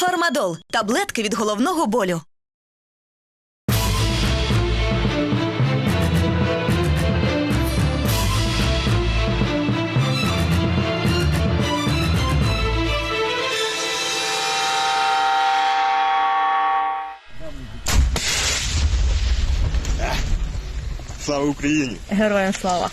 Фармадол таблетки від головного болю. Слава Україні! Героям слава!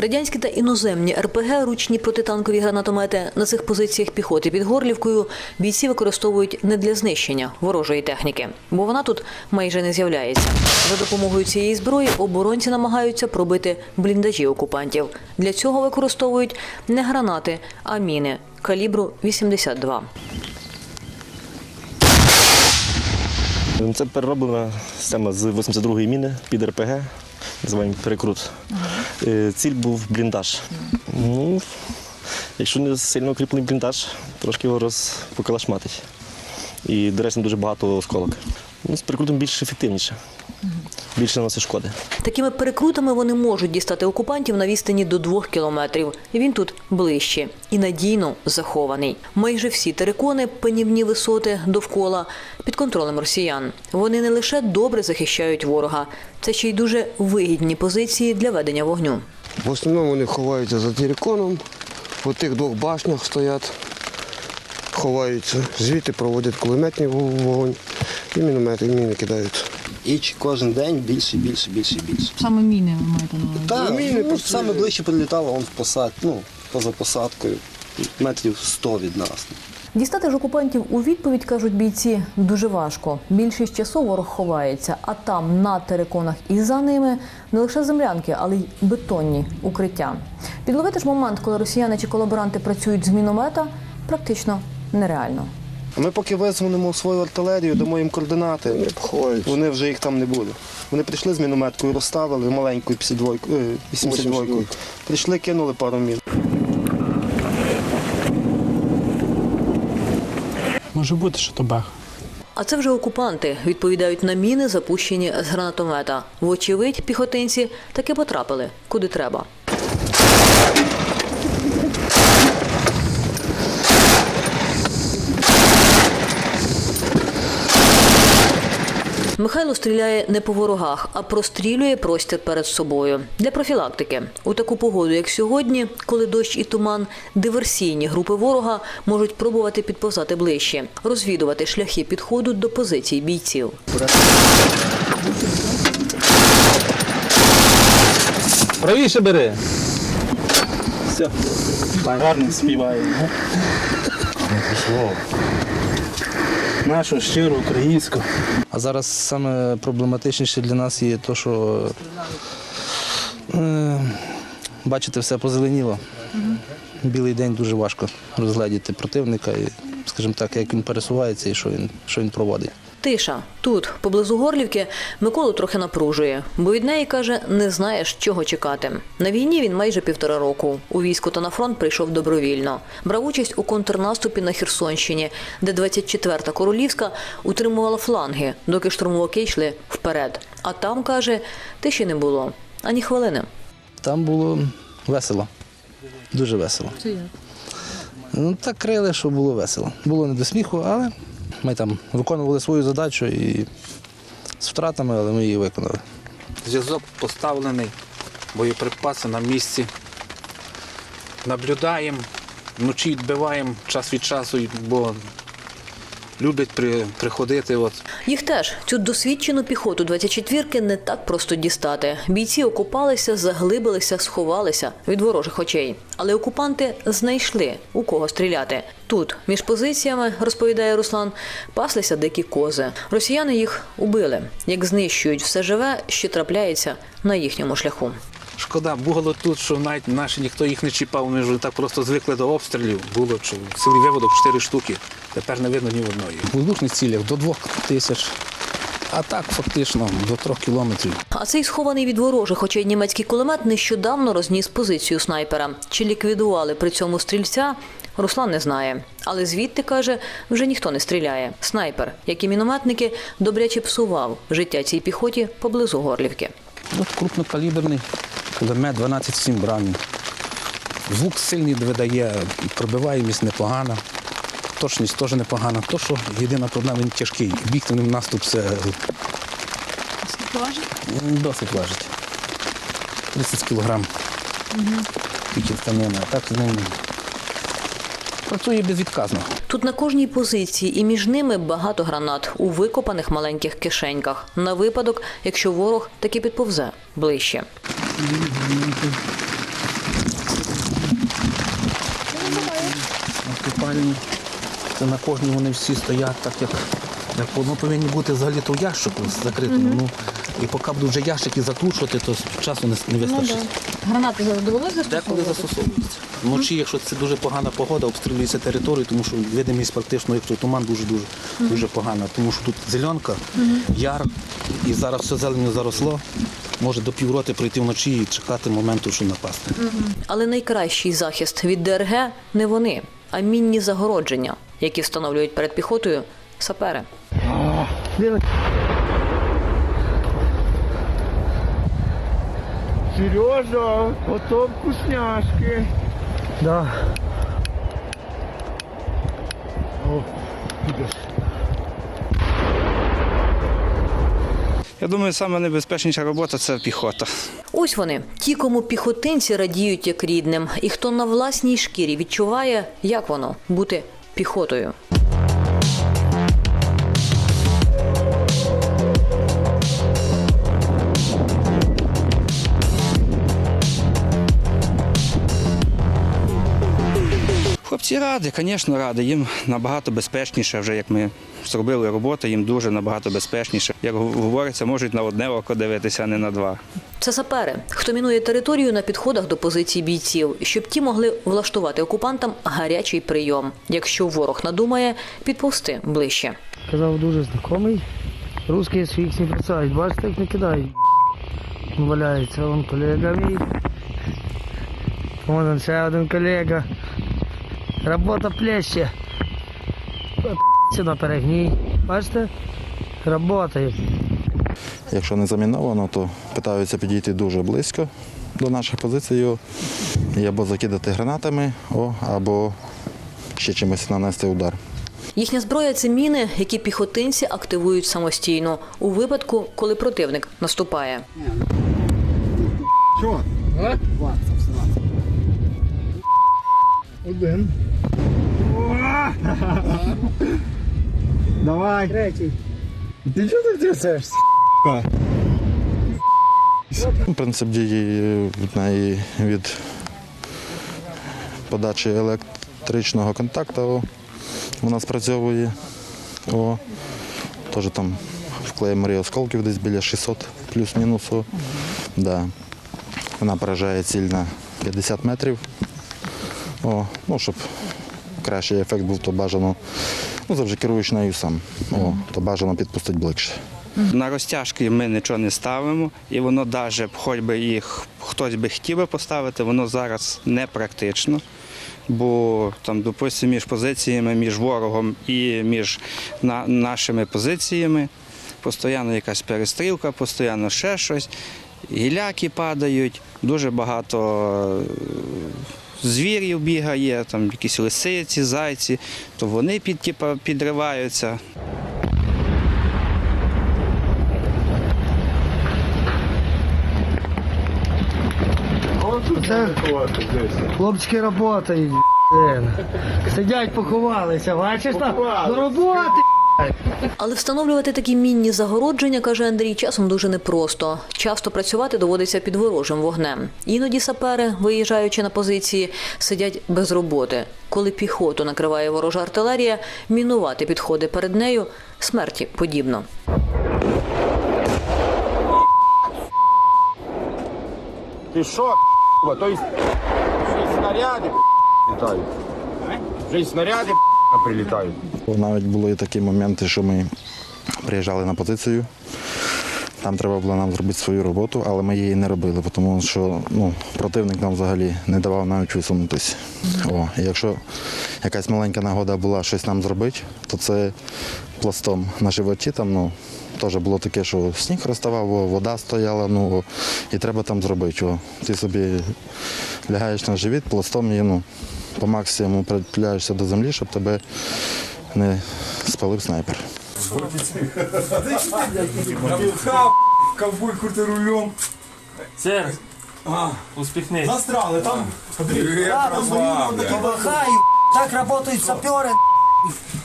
Радянські та іноземні РПГ, ручні протитанкові гранатомети на цих позиціях піхоти під Горлівкою бійці використовують не для знищення ворожої техніки, бо вона тут майже не з'являється. За допомогою цієї зброї оборонці намагаються пробити бліндажі окупантів. Для цього використовують не гранати, а міни калібру 82. Це перероблена система з 82-ї міни під РПГ, називаємо перекрут. Е, Ціль був бліндаж. Ну, якщо не сильно укріплений бліндаж, трошки його розпокалашматить. І, до речі, дуже багато осколок. Ну, з прикрутом більш ефективніше, більше наносить шкоди. Такими перекрутами вони можуть дістати окупантів на відстані до двох кілометрів. Він тут ближче і надійно захований. Майже всі терикони, панівні висоти довкола під контролем росіян. Вони не лише добре захищають ворога, це ще й дуже вигідні позиції для ведення вогню. В основному вони ховаються за тіриконом, по тих двох башнях стоять, ховаються, звідти проводять кулеметний вогонь і міномети, і міни кидають. І кожен день більше, більше, більше, більше. Саме міни ви маєте на увазі? Так, міни ну, просто- саме ближче прилітало он в посад, ну, поза посадкою, метрів 100 від нас. Дістати ж окупантів у відповідь, кажуть бійці, дуже важко. Більшість часу ворог ховається, а там на териконах і за ними не лише землянки, але й бетонні укриття. Підловити ж момент, коли росіяни чи колаборанти працюють з міномета, практично нереально. А ми поки визвонимо свою артилерію, дамо їм координати, Вони вони вже їх там не буде. Вони прийшли з мінометкою, розставили маленькою 52, е, 82. Прийшли, кинули пару мін. Може бути, що то бах. А це вже окупанти відповідають на міни, запущені з гранатомета. Вочевидь, піхотинці таки потрапили куди треба. Михайло стріляє не по ворогах, а прострілює простір перед собою для профілактики. У таку погоду, як сьогодні, коли дощ і туман, диверсійні групи ворога можуть пробувати підповзати ближче, розвідувати шляхи підходу до позицій бійців. Правіше бери. Все. Гарно співає. Нашу щиру українську. А зараз саме проблематичніше для нас є те, що е, бачите, все позеленіло. Білий день дуже важко розгледіти противника і, скажімо так, як він пересувається і що він, що він проводить. Тиша тут, поблизу Горлівки, Миколу трохи напружує, бо від неї каже, не знаєш, чого чекати. На війні він майже півтора року. У війську та на фронт прийшов добровільно. Брав участь у контрнаступі на Херсонщині, де 24-та королівська утримувала фланги, доки штурмовики йшли вперед. А там каже, тиші не було ані хвилини. Там було весело, дуже весело. Ну, так крили, що було весело. Було не до сміху, але ми там виконували свою задачу і з втратами, але ми її виконали. Зв'язок поставлений, боєприпаси на місці. Наблюдаємо, вночі відбиваємо час від часу, бо люблять при, приходити. От. Їх теж цю досвідчену піхоту 24-ки не так просто дістати. Бійці окупалися, заглибилися, сховалися від ворожих очей. Але окупанти знайшли у кого стріляти. Тут, між позиціями, розповідає Руслан, паслися дикі кози. Росіяни їх убили. Як знищують все живе, що трапляється на їхньому шляху. Шкода, було тут, що навіть наші ніхто їх не чіпав, вони вже так просто звикли до обстрілів. Було що цілий виводок 4 штуки. Тепер не видно ні одної. У воздушних цілях до двох тисяч, а так фактично до трьох кілометрів. А цей схований від ворожих очей німецький кулемет нещодавно розніс позицію снайпера. Чи ліквідували при цьому стрільця? Руслан не знає. Але звідти, каже, вже ніхто не стріляє. Снайпер, як і мінометники, добряче псував життя цій піхоті поблизу Горлівки. От крупнокаліберний кулемет 12-7 брамів. Звук сильний видає, пробиваємість непогана. Точність теж непогана. То, що єдина проблема, він тяжкий. Бігти ним наступ це Скільки важить? досить важить. 30 кілограм. Тільки станина. А так з ним працює безвідказно. Тут на кожній позиції і між ними багато гранат у викопаних маленьких кишеньках на випадок, якщо ворог таки підповзе ближче. Купальні. Це на кожній вони всі стоять так, як, як воно повинні бути взагалі то в ящику закритому. Ну, і поки будуть вже ящики закручувати, то часу не, не вистачить. Гранати довелося Деколи застосовується. Вночі, якщо це дуже погана погода, обстрілюється територію, тому що видимість практично, якщо туман дуже дуже дуже погана, тому що тут зеленка, яр, і зараз все зеленю заросло. Може до півроти прийти вночі і чекати моменту, що напасти. Але найкращий захист від ДРГ не вони, а мінні загородження, які встановлюють перед піхотою сапери. Сережа, ото вкусняшки. Да. О, підеш. Я думаю, саме робота це піхота. Ось вони, ті, кому піхотинці радіють як рідним, і хто на власній шкірі відчуває, як воно бути піхотою. Хлопці раді, звісно, раді. Їм набагато безпечніше, вже як ми зробили роботу, їм дуже набагато безпечніше. Як говориться, можуть на одне око дивитися, а не на два. Це сапери, хто мінує територію на підходах до позицій бійців, щоб ті могли влаштувати окупантам гарячий прийом, якщо ворог надумає підповзти ближче. Казав дуже знайомий. Русські своїх не бросають. Бачите, як не кидають. Валяється вон колега мій. Вон ще один колега. Робота плеще. На перегній. Бачите? Работає. Якщо не заміновано, то питаються підійти дуже близько до наших позицій і або закидати гранатами, або ще чимось нанести удар. Їхня зброя це міни, які піхотинці активують самостійно у випадку, коли противник наступає. Один. Давай. Третій. Ти чого ти трясешся? Принцип дії е, від неї від подачі електричного контакту вона спрацьовує. О, теж там вклеїмо мрій осколків десь біля 600 плюс-мінус. о. Да. Вона поражає ціль на 50 метрів. О, ну, щоб кращий ефект був, то бажано, ну, завжди керуєш нею сам, о, то бажано підпустити ближче. На розтяжки ми нічого не ставимо, і воно навіть, хоч би їх хтось би хотів поставити, воно зараз не практично. Бо там, допустимо, між позиціями, між ворогом і між на, нашими позиціями постійно якась перестрілка, постійно ще щось. Гіляки падають, дуже багато звірів бігає, там якісь лисиці, зайці, то вони під, типа, підриваються. Це хлопчики працюють. Сидять, поховалися, бачиш там? До роботи. Але встановлювати такі мінні загородження, каже Андрій, часом дуже непросто. Часто працювати доводиться під ворожим вогнем. Іноді сапери, виїжджаючи на позиції, сидять без роботи. Коли піхоту накриває ворожа артилерія, мінувати підходи перед нею смерті подібно. Ти що, то есть снаряди літають. Вже й снаряди прилітають. Навіть були такі моменти, що ми приїжджали на позицію. Там треба було нам зробити свою роботу, але ми її не робили, тому що ну, противник нам взагалі не давав навіть висунутися. О, і якщо якась маленька нагода була щось нам зробити, то це пластом на животі, там, ну, теж було таке, що сніг розставав, вода стояла, ну і треба там зробити чого. Ти собі лягаєш на живіт, пластом і ну, по максимуму притуляєшся до землі, щоб тебе не спалив снайпер. Ковбой крути рулем. Сер, успіхнись. Застряли там. Так работают саперы.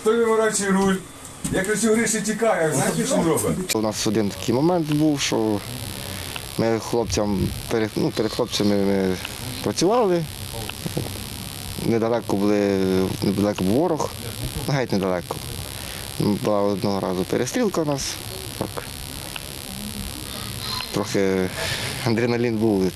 Той виворачує руль. Я кричу, Гриші тікає. Знаєш, що робить? У нас один такий момент був, що ми хлопцям, перед, ну, перед хлопцями ми працювали. Недалеко були, недалеко був ворог, геть недалеко. Була одного разу перестрілка у нас. Так. Трохи адреналін був.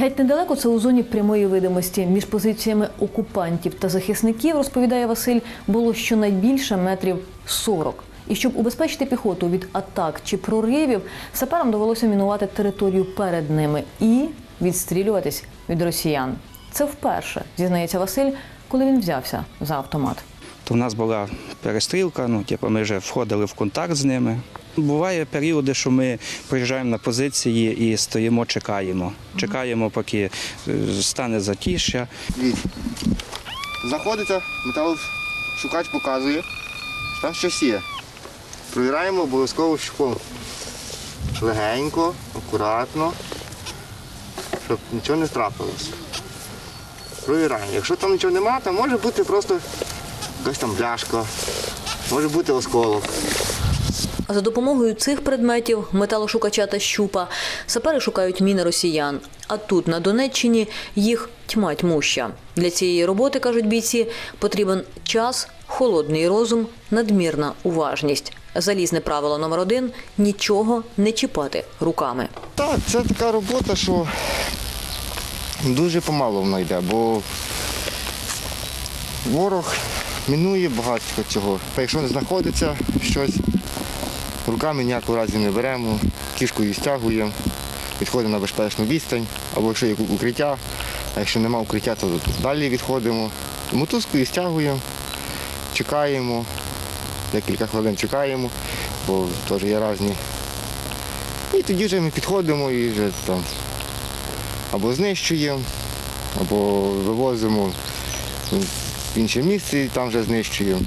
Геть недалеко це у зоні прямої видимості. Між позиціями окупантів та захисників, розповідає Василь, було щонайбільше метрів 40. І щоб убезпечити піхоту від атак чи проривів, саперам довелося мінувати територію перед ними і відстрілюватись від росіян. Це вперше, зізнається Василь, коли він взявся за автомат. То в нас була перестрілка, ну, типу, ми вже входили в контакт з ними. Буває періоди, що ми приїжджаємо на позиції і стоїмо, чекаємо. Чекаємо, поки е, стане затишя. Дивіться. Знаходиться, металошукач показує, там щось є. Провіраємо обов'язково щупом. Легенько, акуратно, щоб нічого не трапилось. Провіраємо. Якщо там нічого немає, то може бути просто якась там бляшка, може бути осколок. За допомогою цих предметів металошукача та щупа сапери шукають міни росіян. А тут, на Донеччині, їх тьма тьмуща. Для цієї роботи, кажуть бійці, потрібен час, холодний розум, надмірна уважність. Залізне правило номер один нічого не чіпати руками. Так, це така робота, що дуже помало вона йде, бо ворог мінує багато цього. Якщо не знаходиться щось, руками ніякого разі не беремо, кішкою стягуємо, відходимо на безпечну відстань, або якщо є укриття, а якщо немає укриття, то далі відходимо. Мотузкою стягуємо, чекаємо, декілька хвилин чекаємо, бо теж є різні і тоді вже ми підходимо і вже там або знищуємо, або вивозимо в інше місце і там вже знищуємо.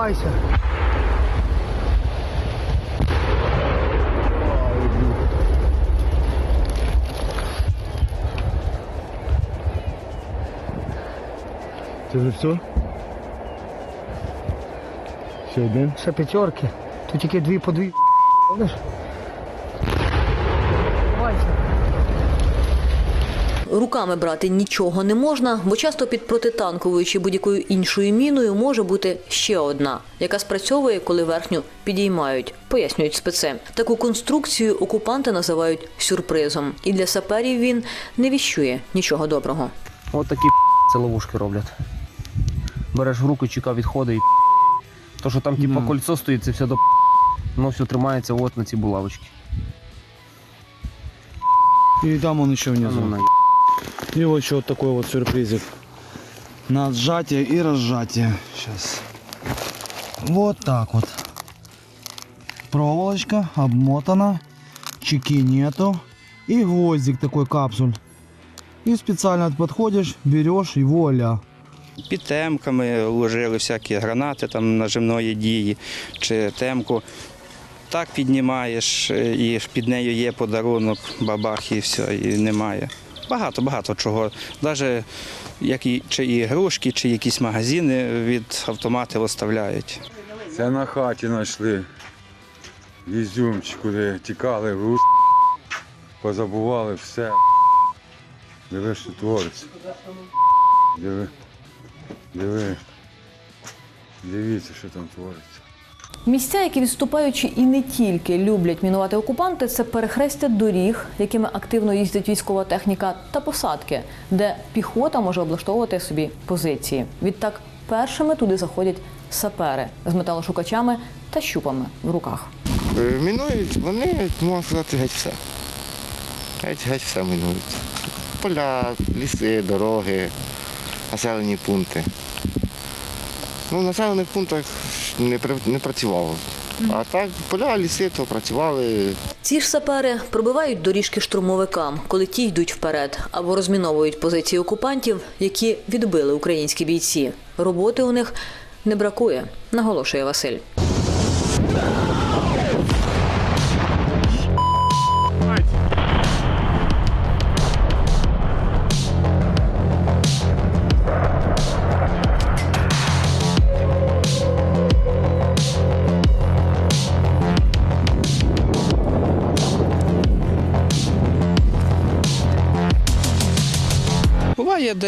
Ховайся. Це вже все? Ще один? Ще п'ятерки. Тут тільки дві по дві. Знаєш? Ховайся. Руками брати нічого не можна, бо часто під протитанковою чи будь-якою іншою міною може бути ще одна, яка спрацьовує, коли верхню підіймають, пояснюють спеце. Таку конструкцію окупанти називають сюрпризом, і для саперів він не віщує нічого доброго. От такі це ловушки роблять. Береш в руку, чека відходить і То, що там типу, кольцо стоїть, це все до воно все тримається от на ці булавочки. И там он еще внизу. И вот еще вот такой вот сюрпризик. На сжатие и разжатие. Сейчас. Вот так вот. Проволочка обмотана. Чеки нету. И гвоздик такой капсуль. И специально подходишь, берешь и вуаля. Під темками ложили всякі гранати там нажимної дії чи темку. Так піднімаєш, е, і під нею є подарунок, бабах і все, і немає. Багато, багато чого. Навіть як і, чи ігрушки, чи якісь магазини від автоматів оставляють. Це на хаті знайшли. Ізюмчик, куди тікали в рус, позабували все. Диви, що твориться. Диви. Диви. Дивіться, що там твориться. Місця, які відступаючи і не тільки люблять мінувати окупанти, це перехрестя доріг, якими активно їздить військова техніка, та посадки, де піхота може облаштовувати собі позиції. Відтак першими туди заходять сапери з металошукачами та щупами в руках. Е, Мінують вони, можна сказати, геть все. Геть, геть все мінують. Поля, ліси, дороги, населені пункти. Ну, в населених пунктах не, не працював. А так, поля, ліси, то працювали. Ці ж сапери пробивають доріжки штурмовикам, коли ті йдуть вперед, або розміновують позиції окупантів, які відбили українські бійці. Роботи у них не бракує, наголошує Василь.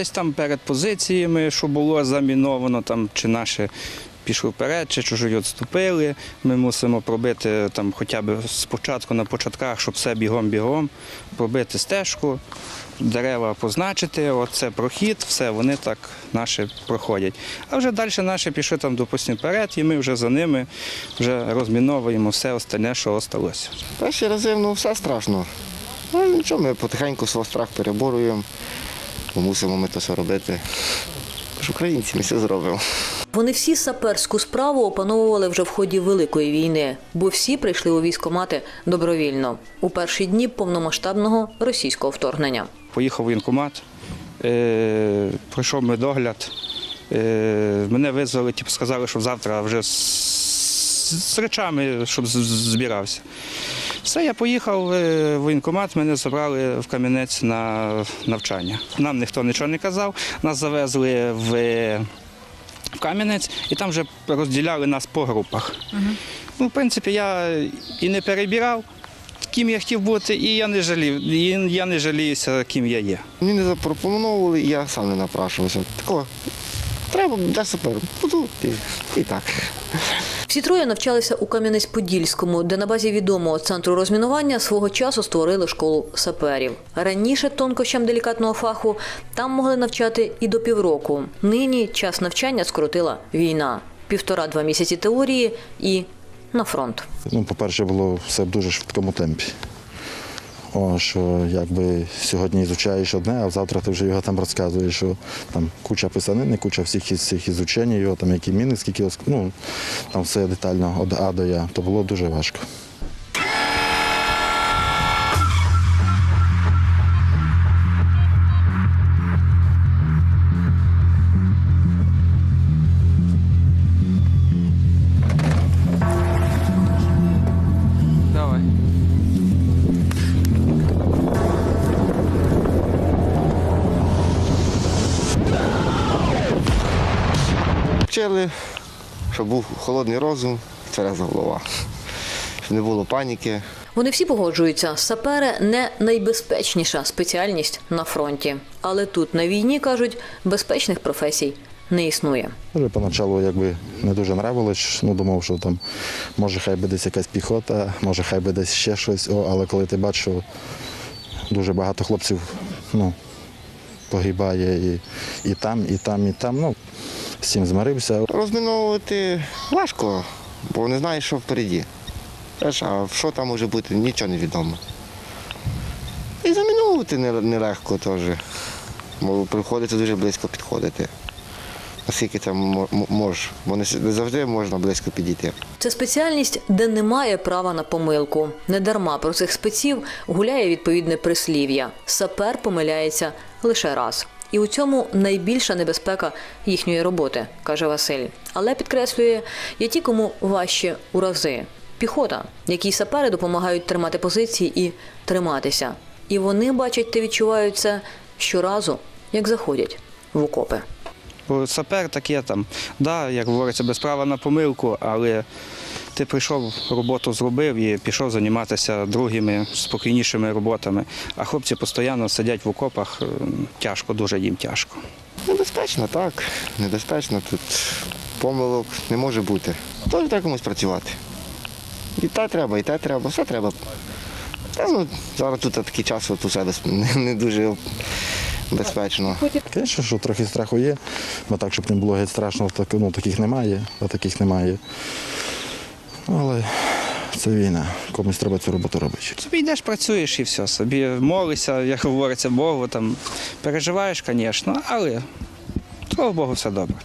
Десь там перед позиціями, що було заміновано, там, чи наші пішли вперед, чи чужі відступили. Ми мусимо пробити там хоча б спочатку на початках, щоб все бігом-бігом, пробити стежку, дерева позначити, оце прохід, все, вони так наші проходять. А вже далі наші пішли там, допустимо, вперед, і ми вже за ними вже розміновуємо все остальне, що осталося. Перші рази ну, все страшно. Ну нічого, ми потихеньку свій страх переборюємо. Бо мусимо ми то все робити. Ми ж українці, ми все зробимо. Вони всі саперську справу опановували вже в ході Великої війни, бо всі прийшли у військкомати добровільно у перші дні повномасштабного російського вторгнення. Поїхав воєнкомат, е, пройшов медогляд. Е, мене визвали, типу, сказали, що завтра вже з, з речами, щоб збирався. Все, я поїхав е, в воєнкомат, мене забрали в Кам'янець на навчання. Нам ніхто нічого не казав, нас завезли в, в Кам'янець і там вже розділяли нас по групах. Ну, в принципі, я і не перебирав, ким я хотів бути, і я не жалів, і я не жаліюся, ким я є. Мені не запропонували, і я сам не напрашувався. Такого, треба для сапер. Буду і, і так. Всі троє навчалися у Кам'янець-Подільському, де на базі відомого центру розмінування свого часу створили школу саперів. Раніше тонкощам делікатного фаху там могли навчати і до півроку. Нині час навчання скоротила війна. Півтора-два місяці теорії і на фронт. Ну, по-перше, було все в дуже швидкому темпі. О, що якби сьогодні ізучаєш одне, а завтра ти вже його там розказуєш, що там куча писанини, куча всіх цих ізучень, його там які міни, скільки ну, там все детально від А до Я, то було дуже важко. Щоб був холодний розум, твереза голова. Щоб не було паніки. Вони всі погоджуються, сапери не найбезпечніша спеціальність на фронті. Але тут на війні кажуть, безпечних професій не існує. Вже поначалу якби не дуже нравилось, ну думав, що там може хай би десь якась піхота, може хай би десь ще щось, О, але коли ти бачиш, що дуже багато хлопців ну, погибає і, і там, і там, і там, ну, з цим змирився. Розміновувати важко, бо не знаєш, що впереді. А що там може бути, нічого не відомо. І заміновувати нелегко теж. Бо приходиться дуже близько підходити. Наскільки це мо- мо- можеш, бо не завжди можна близько підійти. Це спеціальність, де немає права на помилку. Недарма про цих спеців гуляє відповідне прислів'я. Сапер помиляється лише раз. І у цьому найбільша небезпека їхньої роботи, каже Василь. Але підкреслює, є ті, кому важче у рази. Піхота, якій сапери допомагають тримати позиції і триматися. І вони бачать та відчувають це щоразу, як заходять в окопи. Сапер таке там, да, як говориться, без права на помилку, але ти прийшов, роботу зробив і пішов займатися другими спокійнішими роботами. А хлопці постійно сидять в окопах, е, тяжко, дуже їм тяжко. Небезпечно, так. Небезпечно тут помилок не може бути. Тож треба комусь працювати. І те треба, і те треба, все треба. Та, ну, зараз тут такий час, от усе не дуже безпечно. Звісно, що трохи страху є, бо так, щоб не було геть страшно, так, ну, таких немає, а таких немає. Але це війна, комусь треба цю роботу робити. Собі йдеш, працюєш і все. Собі молишся, як говориться Богу, там переживаєш, звісно, але слава Богу, все добре.